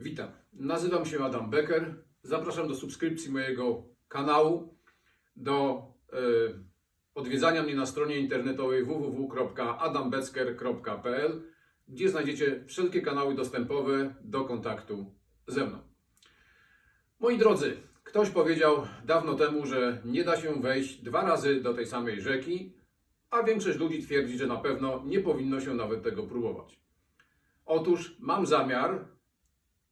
Witam. Nazywam się Adam Becker. Zapraszam do subskrypcji mojego kanału, do e, odwiedzania mnie na stronie internetowej www.adambecker.pl, gdzie znajdziecie wszelkie kanały dostępowe do kontaktu ze mną. Moi drodzy, ktoś powiedział dawno temu, że nie da się wejść dwa razy do tej samej rzeki, a większość ludzi twierdzi, że na pewno nie powinno się nawet tego próbować. Otóż mam zamiar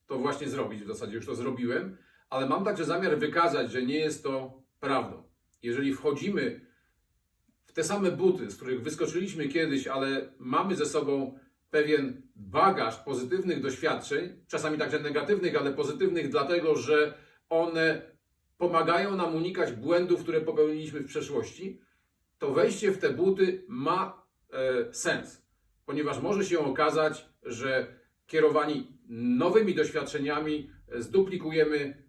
to właśnie zrobić, w zasadzie już to zrobiłem, ale mam także zamiar wykazać, że nie jest to prawdą. Jeżeli wchodzimy w te same buty, z których wyskoczyliśmy kiedyś, ale mamy ze sobą pewien bagaż pozytywnych doświadczeń, czasami także negatywnych, ale pozytywnych, dlatego że one pomagają nam unikać błędów, które popełniliśmy w przeszłości, to wejście w te buty ma e, sens, ponieważ może się okazać, że kierowani nowymi doświadczeniami zduplikujemy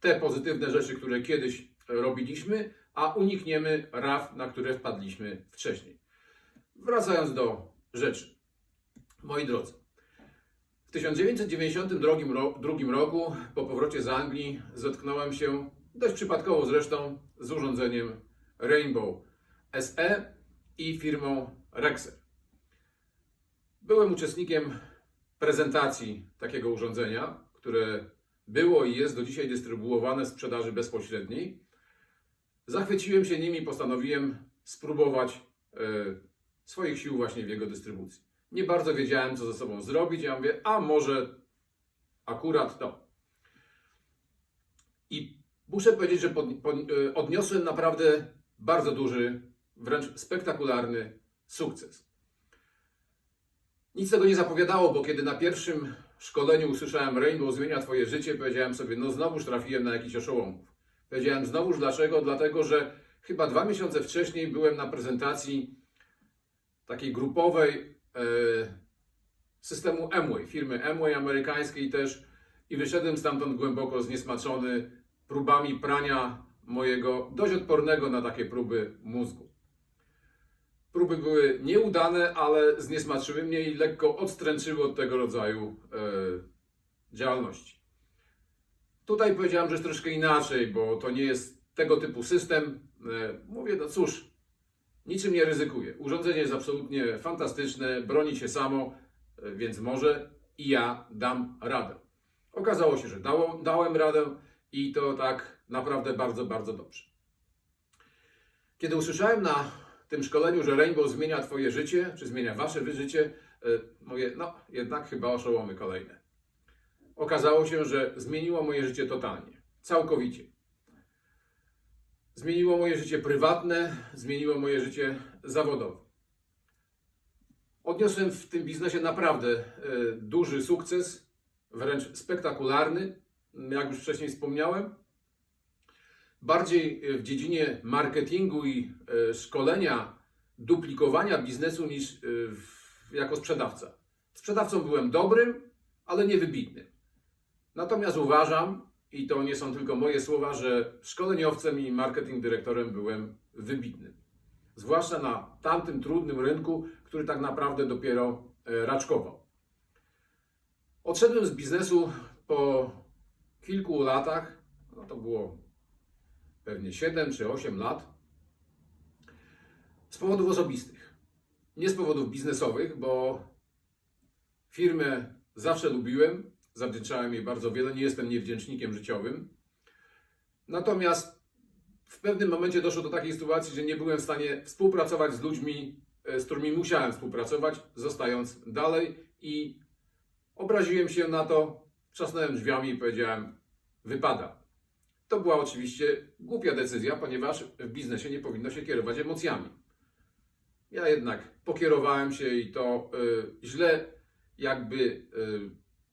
te pozytywne rzeczy, które kiedyś robiliśmy, a unikniemy raf, na które wpadliśmy wcześniej. Wracając do rzeczy. Moi drodzy, w 1992 ro- drugim roku, po powrocie z Anglii, zetknąłem się, dość przypadkowo zresztą, z urządzeniem Rainbow SE i firmą Rexer. Byłem uczestnikiem prezentacji takiego urządzenia, które było i jest do dzisiaj dystrybuowane w sprzedaży bezpośredniej. Zachwyciłem się nim i postanowiłem spróbować e, swoich sił właśnie w jego dystrybucji. Nie bardzo wiedziałem, co ze sobą zrobić. Ja mówię, a może akurat to. I muszę powiedzieć, że pod, pod, e, odniosłem naprawdę bardzo duży, wręcz spektakularny sukces. Nic tego nie zapowiadało, bo kiedy na pierwszym szkoleniu usłyszałem Rainbow zmienia Twoje życie, powiedziałem sobie, no znowuż trafiłem na jakiś oszołomów. Powiedziałem znowuż dlaczego? Dlatego, że chyba dwa miesiące wcześniej byłem na prezentacji takiej grupowej e, systemu Amway, firmy Amway amerykańskiej też i wyszedłem stamtąd głęboko zniesmaczony próbami prania mojego dość odpornego na takie próby mózgu. Próby były nieudane, ale zniesmaczyły mnie i lekko odstręczyły od tego rodzaju e, działalności. Tutaj powiedziałem, że jest troszkę inaczej, bo to nie jest tego typu system. E, mówię, no cóż, niczym nie ryzykuję. Urządzenie jest absolutnie fantastyczne, broni się samo, e, więc może i ja dam radę. Okazało się, że dało, dałem radę i to tak naprawdę bardzo, bardzo dobrze. Kiedy usłyszałem na tym szkoleniu, że Rainbow zmienia Twoje życie, czy zmienia Wasze życie, e, mówię, no jednak chyba oszołomy kolejne. Okazało się, że zmieniło moje życie totalnie, całkowicie. Zmieniło moje życie prywatne, zmieniło moje życie zawodowe. Odniosłem w tym biznesie naprawdę e, duży sukces, wręcz spektakularny, jak już wcześniej wspomniałem. Bardziej w dziedzinie marketingu i e, szkolenia, duplikowania biznesu niż e, jako sprzedawca. Sprzedawcą byłem dobrym, ale nie wybitnym. Natomiast uważam, i to nie są tylko moje słowa, że szkoleniowcem i marketing dyrektorem byłem wybitnym. Zwłaszcza na tamtym trudnym rynku, który tak naprawdę dopiero e, raczkował. Odszedłem z biznesu po kilku latach, no to było pewnie 7 czy 8 lat, z powodów osobistych. Nie z powodów biznesowych, bo firmę zawsze lubiłem, zawdzięczałem jej bardzo wiele, nie jestem niewdzięcznikiem życiowym. Natomiast w pewnym momencie doszło do takiej sytuacji, że nie byłem w stanie współpracować z ludźmi, e, z którymi musiałem współpracować, zostając dalej i obraziłem się na to, trzasnąłem drzwiami i powiedziałem: Wypada. To była oczywiście głupia decyzja, ponieważ w biznesie nie powinno się kierować emocjami. Ja jednak pokierowałem się i to y, źle jakby y,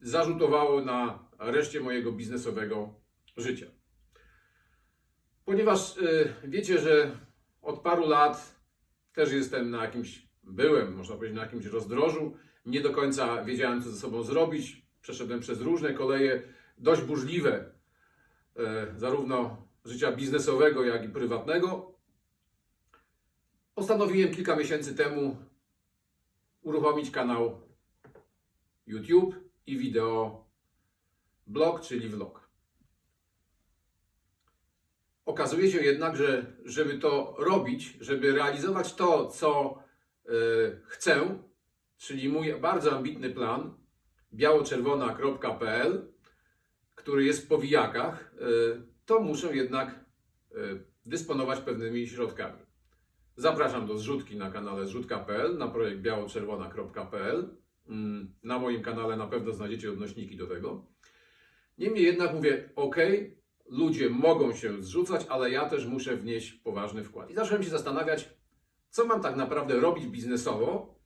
zarzutowało na reszcie mojego biznesowego życia. Ponieważ y, wiecie, że od paru lat też jestem na jakimś, byłem, można powiedzieć, na jakimś rozdrożu, nie do końca wiedziałem, co ze sobą zrobić. Przeszedłem przez różne koleje, dość burzliwe, zarówno życia biznesowego, jak i prywatnego. Postanowiłem kilka miesięcy temu uruchomić kanał YouTube i wideo blog, czyli vlog. Okazuje się jednak, że żeby to robić, żeby realizować to, co e, chcę, czyli mój bardzo ambitny plan biało-czerwona.pl, który jest w powijakach, e, to muszę jednak e, dysponować pewnymi środkami. Zapraszam do zrzutki na kanale zrzutka.pl, na projekt biało-czerwona.pl. Mm, Na moim kanale na pewno znajdziecie odnośniki do tego. Niemniej jednak mówię, ok, ludzie mogą się zrzucać, ale ja też muszę wnieść poważny wkład. I zacząłem się zastanawiać, co mam tak naprawdę robić biznesowo,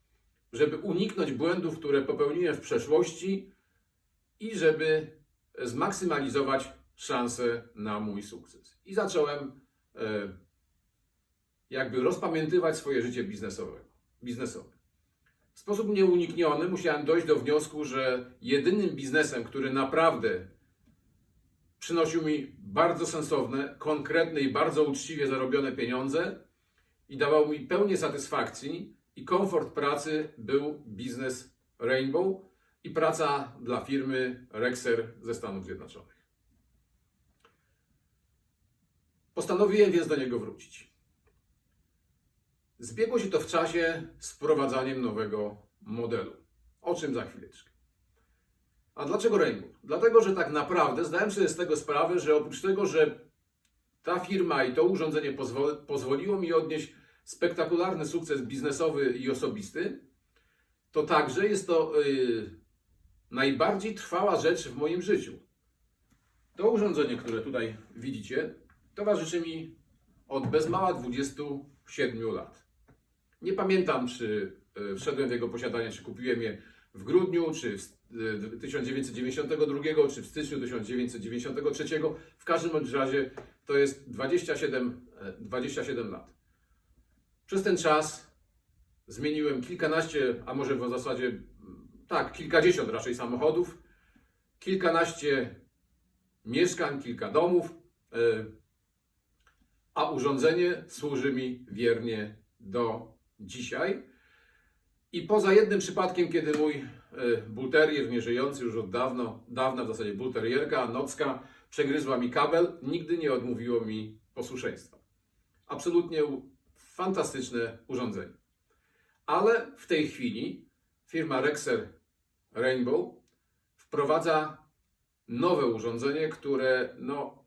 żeby uniknąć błędów, które popełniłem w przeszłości i żeby zmaksymalizować szanse na mój sukces. I zacząłem e, jakby rozpamiętywać swoje życie biznesowe. biznesowe. W sposób nieunikniony musiałem dojść do wniosku, że jedynym biznesem, który naprawdę przynosił mi bardzo sensowne, konkretne i bardzo uczciwie zarobione pieniądze i dawał mi pełnię satysfakcji i komfort pracy, był biznes Rainbow i praca dla firmy Rexer ze Stanów Zjednoczonych. Postanowiłem więc do niego wrócić. Zbiegło się to w czasie z wprowadzaniem nowego modelu. O czym za chwileczkę. A dlaczego Rainbow? Dlatego, że tak naprawdę zdałem sobie z tego sprawę, że oprócz tego, że ta firma i to urządzenie pozwol pozwoliło mi odnieść spektakularny sukces biznesowy i osobisty, to także jest to yy, najbardziej trwała rzecz w moim życiu. To urządzenie, które tutaj widzicie, towarzyszy mi od bez mała 27 lat. Nie pamiętam, czy y, wszedłem w jego posiadanie, czy kupiłem je w grudniu, czy w y, 1992, czy w styczniu 1993. W każdym razie to jest 27, e, 27 lat. Przez ten czas zmieniłem kilkanaście, a może w zasadzie tak, kilkadziesiąt raczej samochodów, kilkanaście mieszkań, kilka domów, e, a urządzenie służy mi wiernie do dzisiaj. I poza jednym przypadkiem, kiedy mój e, bulterier, nieżyjący już od dawno, dawna w zasadzie bulterierka, nocka, przegryzła mi kabel, nigdy nie odmówiło mi posłuszeństwa. Absolutnie fantastyczne urządzenie. Ale w tej chwili firma Rexer Rainbow wprowadza nowe urządzenie, które no,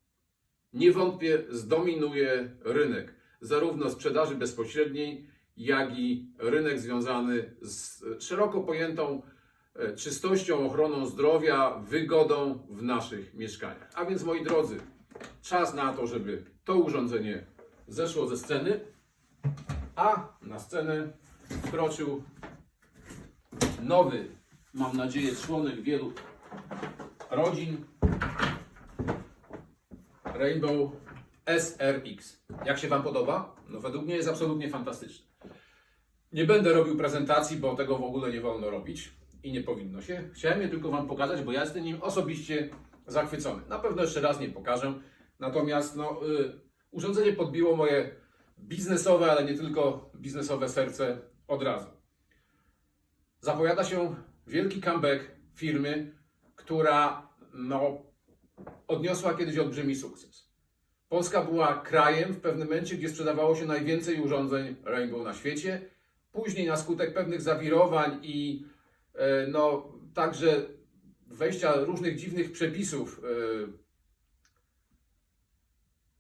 niewątpliwie zdominuje rynek, zarówno sprzedaży bezpośredniej, jak i rynek związany z szeroko pojętą e, czystością, ochroną zdrowia, wygodą w naszych mieszkaniach. A więc moi drodzy, czas na to, żeby to urządzenie zeszło ze sceny, a na scenę wkroczył nowy, mam nadzieję, członek wielu rodzin, Rainbow SRX. Jak się Wam podoba? No według mnie jest absolutnie fantastyczny. Nie będę robił prezentacji, bo tego w ogóle nie wolno robić i nie powinno się. Chciałem je tylko Wam pokazać, bo ja jestem nim osobiście zachwycony. Na pewno jeszcze raz nie pokażę. Natomiast no, y, urządzenie podbiło moje biznesowe, ale nie tylko biznesowe serce od razu. Zapowiada się wielki comeback firmy, która no, odniosła kiedyś olbrzymi sukces. Polska była krajem w pewnym momencie, gdzie sprzedawało się najwięcej urządzeń Rainbow na świecie. Później na skutek pewnych zawirowań i e, no, także wejścia różnych dziwnych przepisów e,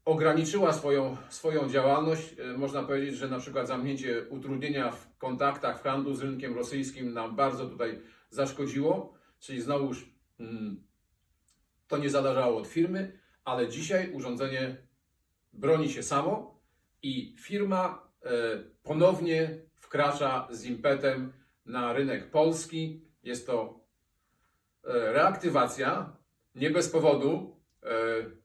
ograniczyła swoją, swoją działalność. E, Można powiedzieć, że na przykład zamknięcie utrudnienia w kontaktach w handlu z rynkiem rosyjskim nam bardzo tutaj zaszkodziło. Czyli znowuż mm, to nie zależało od firmy, ale dzisiaj urządzenie broni się samo i firma e, ponownie wkracza z impetem na rynek polski. Jest to e, reaktywacja, nie bez powodu, e,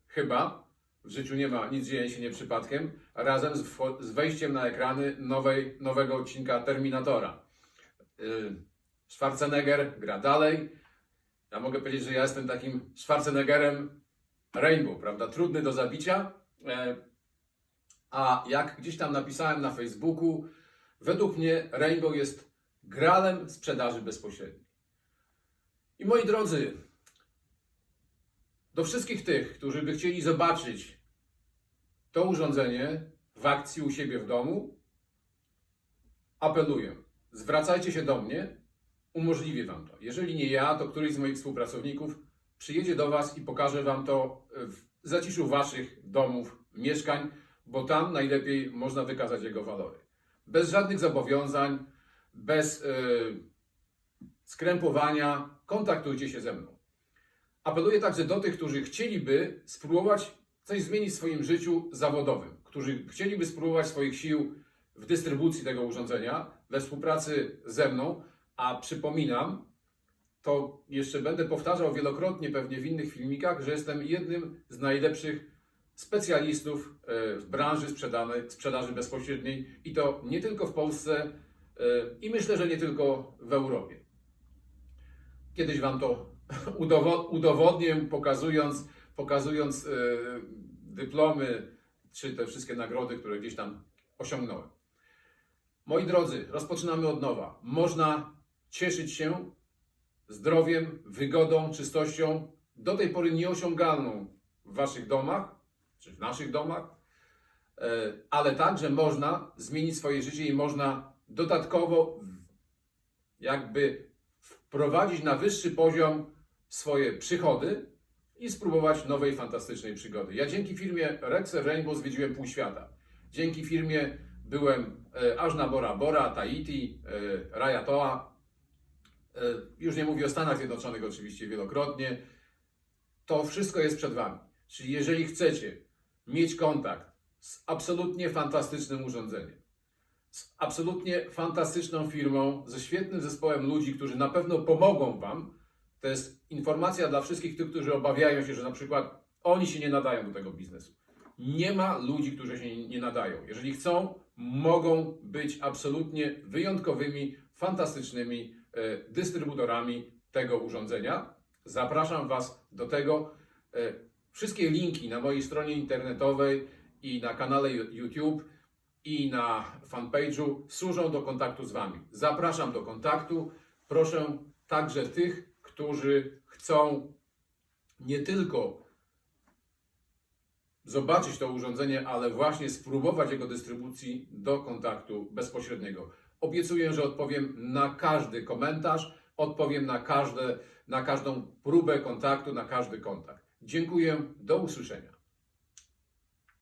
chyba. W życiu nie ma, nic dzieje się nie przypadkiem, razem z, z wejściem na ekrany nowej, nowego odcinka Terminatora. E, Schwarzenegger gra dalej. Ja mogę powiedzieć, że ja jestem takim Schwarzeneggerem Rainbow, prawda? Trudny do zabicia. E, A jak gdzieś tam napisałem na Facebooku, według mnie Rainbow jest gralem sprzedaży bezpośredniej. I moi drodzy, Do wszystkich tych, którzy by chcieli zobaczyć to urządzenie w akcji u siebie w domu, apeluję. Zwracajcie się do mnie, umożliwię Wam to. Jeżeli nie ja, to któryś z moich współpracowników przyjedzie do Was i pokaże Wam to w zaciszu Waszych domów, mieszkań, bo tam najlepiej można wykazać jego walory. Bez żadnych zobowiązań, bez yy, skrępowania, kontaktujcie się ze mną. Apeluję także do tych, którzy chcieliby spróbować coś zmienić w swoim życiu zawodowym, którzy chcieliby spróbować swoich sił w dystrybucji tego urządzenia we współpracy ze mną, a przypominam, to jeszcze będę powtarzał wielokrotnie pewnie w innych filmikach, że jestem jednym z najlepszych specjalistów e, w branży sprzedane, sprzedaży bezpośredniej i to nie tylko w Polsce e, i myślę, że nie tylko w Europie. Kiedyś Wam to udowo- udowodnię, pokazując, pokazując e, dyplomy czy te wszystkie nagrody, które gdzieś tam osiągnąłem. Moi drodzy, rozpoczynamy od nowa. Można cieszyć się zdrowiem, wygodą, czystością, do tej pory nieosiągalną w Waszych domach, czy w naszych domach, e, ale także można zmienić swoje życie i można dodatkowo jakby wprowadzić na wyższy poziom swoje przychody i spróbować nowej, fantastycznej przygody. Ja dzięki firmie Rexer Rainbow zwiedziłem pół świata. Dzięki firmie byłem e, aż na Bora Bora, Tahiti, e, Rajatoa, już nie mówię o Stanach Zjednoczonych oczywiście wielokrotnie. To wszystko jest przed Wami. Czyli jeżeli chcecie mieć kontakt z absolutnie fantastycznym urządzeniem, z absolutnie fantastyczną firmą, ze świetnym zespołem ludzi, którzy na pewno pomogą Wam, to jest informacja dla wszystkich tych, którzy obawiają się, że na przykład oni się nie nadają do tego biznesu. Nie ma ludzi, którzy się nie nadają. Jeżeli chcą, mogą być absolutnie wyjątkowymi, fantastycznymi e, dystrybutorami tego urządzenia. Zapraszam Was do tego. E, wszystkie linki na mojej stronie internetowej i na kanale YouTube i na fanpage'u służą do kontaktu z Wami. Zapraszam do kontaktu. Proszę także tych, którzy chcą nie tylko zobaczyć to urządzenie, ale właśnie spróbować jego dystrybucji do kontaktu bezpośredniego. Obiecuję, że odpowiem na każdy komentarz, odpowiem na, każde, na każdą próbę kontaktu, na każdy kontakt. Dziękuję, do usłyszenia.